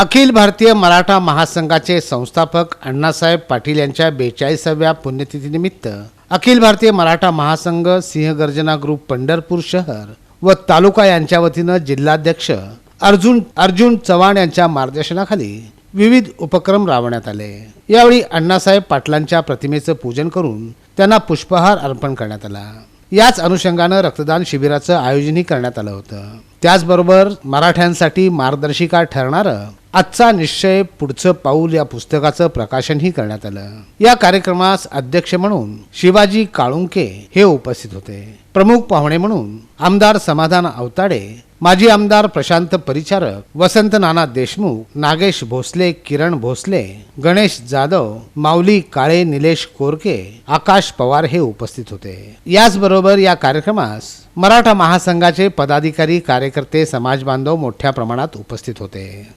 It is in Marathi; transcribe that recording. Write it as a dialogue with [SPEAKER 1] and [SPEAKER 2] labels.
[SPEAKER 1] अखिल भारतीय मराठा महासंघाचे संस्थापक अण्णासाहेब पाटील यांच्या बेचाळीसाव्या पुण्यतिथीनिमित्त अखिल भारतीय मराठा महासंघ सिंहगर्जना ग्रुप पंढरपूर शहर व तालुका यांच्या वतीनं जिल्हाध्यक्ष अर्जुन अर्जुन चव्हाण यांच्या मार्गदर्शनाखाली विविध उपक्रम राबवण्यात आले. यावेळी अण्णासाहेब पाटलांच्या प्रतिमेचं पूजन करून त्यांना पुष्पहार अर्पण करण्यात आला. याच अनुषंगानं रक्तदान शिबिराचं आयोजनही करण्यात आलं होतं. त्याचबरोबर मराठ्यांसाठी मार्गदर्शिका ठरणारं आजचा निश्चय पुढचं पाऊल या पुस्तकाचं प्रकाशनही करण्यात आलं. या कार्यक्रमास अध्यक्ष म्हणून शिवाजी काळुंके हे उपस्थित होते. प्रमुख पाहुणे म्हणून आमदार समाधान अवताडे माजी आमदार प्रशांत परिचारक वसंत नाना देशमुख नागेश भोसले किरण भोसले गणेश जाधव माऊली काळे निलेश कोरके आकाश पवार हे उपस्थित होते. याचबरोबर या कार्यक्रमास मराठा महासंघाचे पदाधिकारी कार्यकर्ते समाज बांधव मोठ्या प्रमाणात उपस्थित होते.